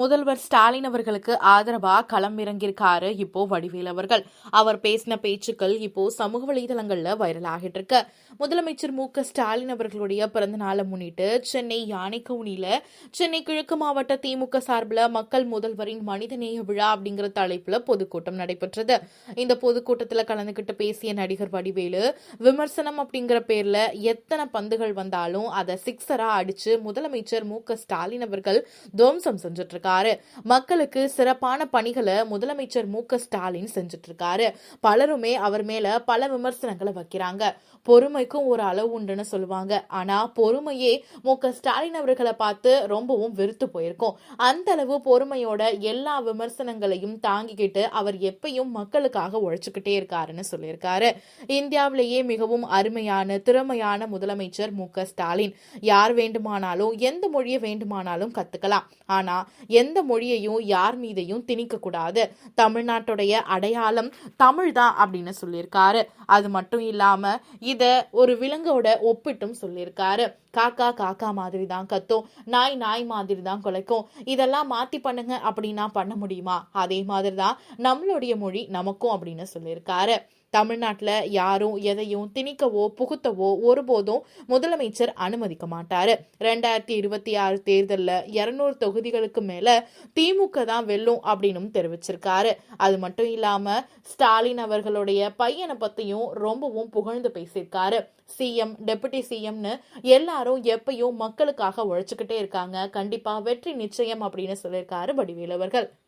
முதல்வர் ஸ்டாலின் அவர்களுக்கு ஆதரவா களம் இறங்கியிருக்காரு இப்போ வடிவேல் அவர்கள். அவர் பேசின பேச்சுக்கள் இப்போ சமூக வலைதளங்கள்ல வைரல் ஆகிட்டு இருக்கு. முதலமைச்சர் மு க ஸ்டாலின் அவர்களுடைய பிறந்த நாளை முன்னிட்டு சென்னை யானைக்கவுனியில சென்னை கிழக்கு மாவட்ட திமுக சார்பில் மக்கள் முதல்வரின் மனிதநேய விழா அப்படிங்கிற தலைப்புல பொதுக்கூட்டம் நடைபெற்றது. இந்த பொதுக்கூட்டத்தில் கலந்துகிட்டு பேசிய நடிகர் வடிவேலு விமர்சனம் அப்படிங்கிற பேர்ல எத்தனை பந்துகள் வந்தாலும் அதை சிக்ஸரா அடிச்சு முதலமைச்சர் மு க ஸ்டாலின் அவர்கள் துவம்சம் செஞ்சிட்டு இருக்காரு. மக்களுக்கு சிறப்பான பணிகளை முதலமைச்சர் மு க ஸ்டாலின் செஞ்சுட்டு இருக்காரு பலருமே அவர் மேல பல விமர்சனங்களை வைக்கிறாங்க. பொறுமைக்கும் ஒரு அளவு உண்டுன்னு சொல்லுவாங்க. ஆனா பொறுமையே மு க ஸ்டாலின் அவர்களை பார்த்து ரொம்பவும் வெறுத்து போயிருக்கும். அந்த அளவு பொறுமையோட எல்லா விமர்சனங்களையும் தாங்கிக்கிட்டு அவர் எப்பயும் மக்களுக்காக உழைச்சுக்கிட்டே இருக்காருன்னு சொல்லியிருக்காரு. இந்தியாவிலேயே மிகவும் அருமையான திறமையான முதலமைச்சர் மு க ஸ்டாலின். யார் வேண்டுமானாலும் எந்த மொழியை வேண்டுமானாலும் கத்துக்கலாம். ஆனா எந்த மொழியையும் யார் மீதையும் திணிக்கக்கூடாது. தமிழ்நாட்டுடைய அடையாளம் தமிழ் தான் அப்படின்னு சொல்லியிருக்காரு. அது மட்டும் இல்லாமல் இதை ஒரு விலங்கோட ஒப்பிட்டும் சொல்லியிருக்காரு. காக்கா காக்கா மாதிரி தான் கத்தும். நாய் நாய் மாதிரி தான் குலைக்கும். இதெல்லாம் மாற்றி பண்ணுங்க அப்படின்னா பண்ண முடியுமா? அதே மாதிரி தான் நம்மளுடைய மொழி நமக்கும் அப்படின்னு சொல்லியிருக்காரு. தமிழ்நாட்டில் யாரும் எதையும் திணிக்கவோ புகுத்தவோ ஒருபோதும் முதலமைச்சர் அனுமதிக்க மாட்டார். ரெண்டாயிரத்தி இருபத்தி ஆறு தேர்தலில் இருநூறு தொகுதிகளுக்கு மேலே திமுக தான் வெல்லும் அப்படின்னு தெரிவிச்சிருக்காரு. அது மட்டும் இல்லாமல் ஸ்டாலின் அவர்களுடைய பையனை பற்றியும் ரொம்பவும் புகழ்ந்து பேசியிருக்காரு. சிஎம் டெபுட்டி சிஎம்னு எல்லாரும் எப்பயும் மக்களுக்காக உழைச்சிக்கிட்டே இருக்காங்க. கண்டிப்பாக வெற்றி நிச்சயம் அப்படின்னு சொல்லியிருக்காரு வடிவேலு அவர்கள்.